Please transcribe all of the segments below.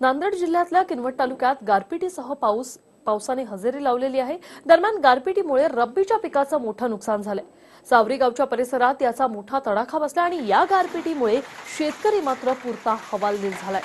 नांदेड जिल्ह्यातल्या किनवट तालुक्यात गारपिटीसह पाऊस पावसाने हजेरी लावलेली आहे. दरम्यान गारपिटीमुळे रब्बीच्या पिकाचं मोठं नुकसान झालंय. सावरी गावच्या परिसरात याचा मोठा तडाखा बसला आणि या गारपिटीमुळे शेतकरी मात्र पुरता हवालदिल झालाय.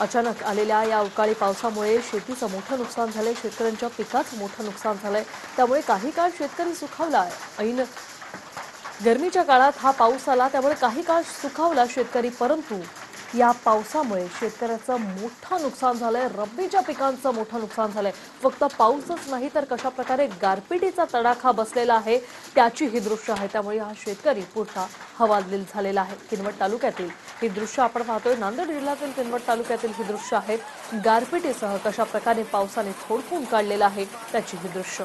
अचानक आलेल्या या अवकाळी पावसामुळे शेतीचं मोठं नुकसान झालंय. शेतकऱ्यांच्या पिकाचं मोठं नुकसान झालंय. त्यामुळे काही काळ शेतकरी सुखावला. ऐन गरमीच्या काळात हा पाऊस आला त्यामुळे काही काळ सुखावला शेतकरी परंतु या पावसामुळे शेतकऱ्याचं मोठं नुकसान झालंय. रब्बीच्या पिकांचं मोठं नुकसान झालंय. फक्त पाऊसच नाही तर कशा प्रकारे गारपिटीचा तडाखा बसलेला आहे त्याची ही दृश्य आहे. त्यामुळे हा शेतकरी पुरता हवालदिल झालेला आहे. किनवट तालुक्यातील ही दृश्य आपण पाहतोय. नांदेड जिल्ह्यातील किनवट तालुक्यातील ही दृश्य आहेत गारपिटीसह कशा प्रकारे पावसाने थोडकून काढलेलं आहे त्याची ही दृश्य.